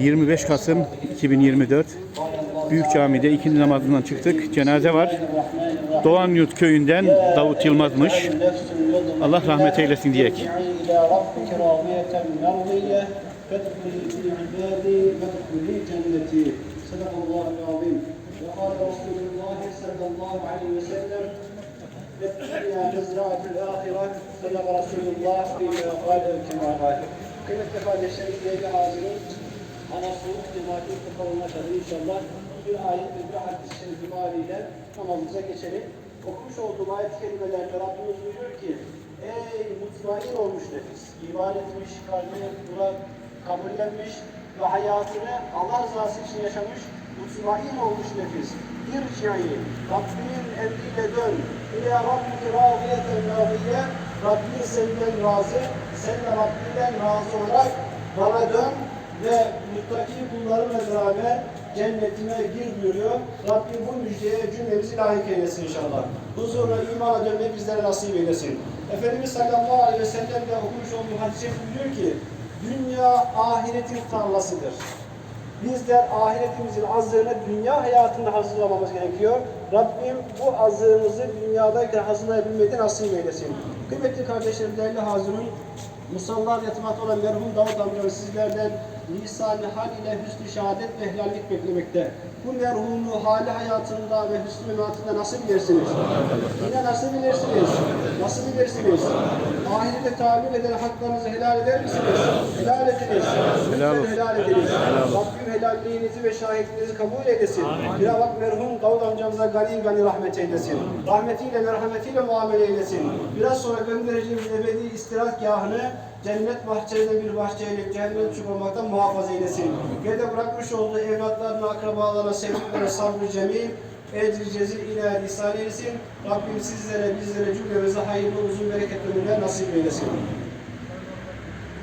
25 Kasım 2024 Büyük Cami'de ikindi namazından çıktık. Cenaze var. Doğan Yurt köyünden Davut Yılmaz'mış. Allah rahmet eylesin diyek. إلى ربك راضية مرضية فادخلي في عبادي وادخلي جنتي صدق الله العظيم وقال رسول الله صلى الله عليه وسلم الدنيا مزرعة الآخرة صدق رسول الله فيما قال كما قال kıymetli kardeşlerim, değerli hazırın, anasının cemaatin tıkalına kadar inşallah bir ayet ve bir hadis-i şerif imaliyle namazımıza geçelim. Okumuş olduğum ayet-i kerimelerde Rabbimiz buyuruyor ki, Ey mutmain olmuş nefis, iman etmiş, kalbine buna kabullenmiş ve hayatını Allah rızası için yaşamış, mutmain olmuş nefis. Şeyi Rabbinin emriyle dön. İlâ Rabbiki râziyeten râziye. Rabbin senden razı, sen de Rabbinden razı olarak bana dön ve muttaki kullarımla beraber cennetime gir buyuruyor. Rabbim bu müjdeye cümlemizi layık eylesin inşallah. Huzurla imana dönmeyi bizlere nasip eylesin. Efendimiz sallallahu aleyhi ve sellem de okumuş olduğu hadis-i buyuruyor ki dünya ahiretin tarlasıdır. Bizler ahiretimizin azığını dünya hayatında hazırlamamız gerekiyor. Rabbim bu azığımızı dünyadayken hazırlayabilmeyi de nasip eylesin. Kıymetli kardeşlerim, değerli hazırın, musallar yatmakta olan merhum Davut amcamız sizlerden lisan-ı hal ile hüsnü şehadet ve helallik beklemekte. Bu merhumu hali hayatında ve hüsnü mematında nasıl bilirsiniz? Yine nasıl bilirsiniz? Nasıl bilirsiniz? Ahirete tahammül eden haklarınızı helal eder misiniz? Helal ediniz. Helal olsun. helal ediniz. Rabbim helalliğinizi ve şahitliğinizi kabul eylesin. Bir bak merhum Davud amcamıza gani gani rahmet eylesin. Rahmetiyle, merhametiyle muamele eylesin. Biraz sonra göndereceğimiz ebedi istirahatgahını cennet bahçelerinde bir bahçeyle cehennem çıkmamaktan muhafaza eylesin. Geride bırakmış olduğu evlatlarına, akrabalarına, sevdiklerine sabrı cemil, ecri cezil ilahi ihsan eylesin. Rabbim sizlere, bizlere, cümlemize hayırlı, uzun, ömürler nasip eylesin.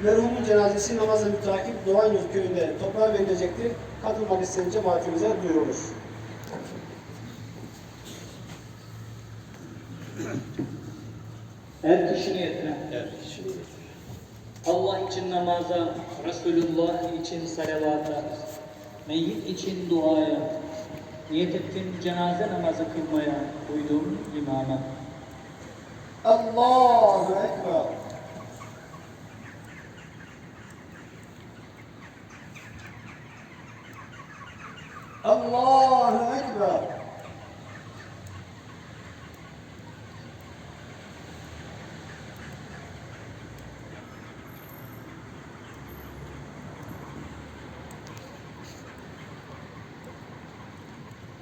Merhumun cenazesi namazla mütakip Doğan Yurt köyünde toprağa verilecektir. Katılmak isteyen cemaatimize duyurulur. Her kişi niyetine. Allah için namaza, Resulullah için salavata, meyyit için duaya, niyet ettim cenaze namazı kılmaya, uydum imama. Allahu Ekber. Allahu Ekber.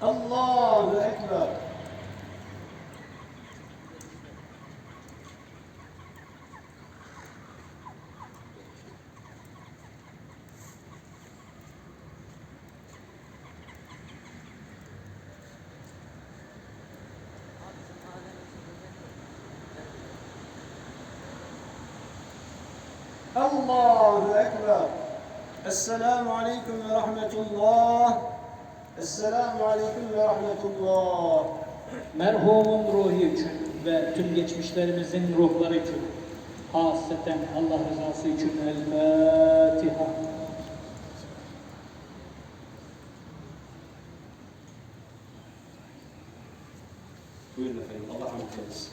Allahu Ekber. Allahu Ekber. Esselamu Aleyküm ve Rahmetullah. Esselamu Aleyküm ve Rahmetullah. Merhumun ruhu için ve tüm geçmişlerimizin ruhları için, hasreten Allah rızası için El Fatiha. Buyurun efendim. Allah rahmet eylesin.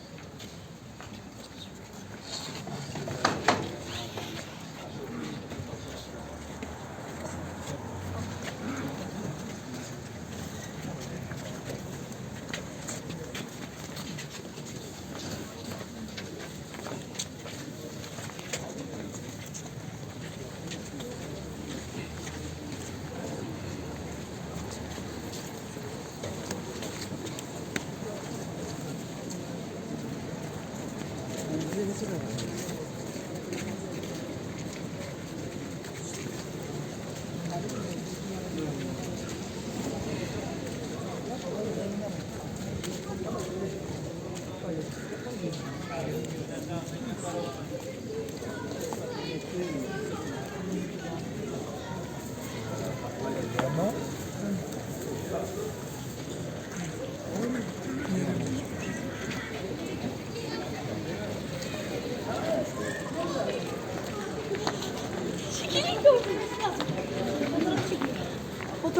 面白い。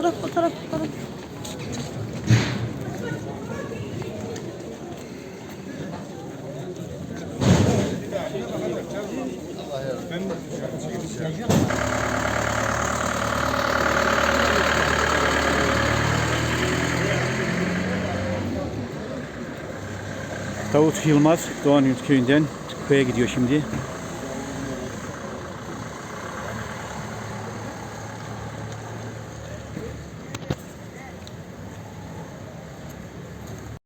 Fotoğraf, fotoğraf, fotoğraf. Davut Yılmaz Doğan Yurt köyünden köye gidiyor şimdi.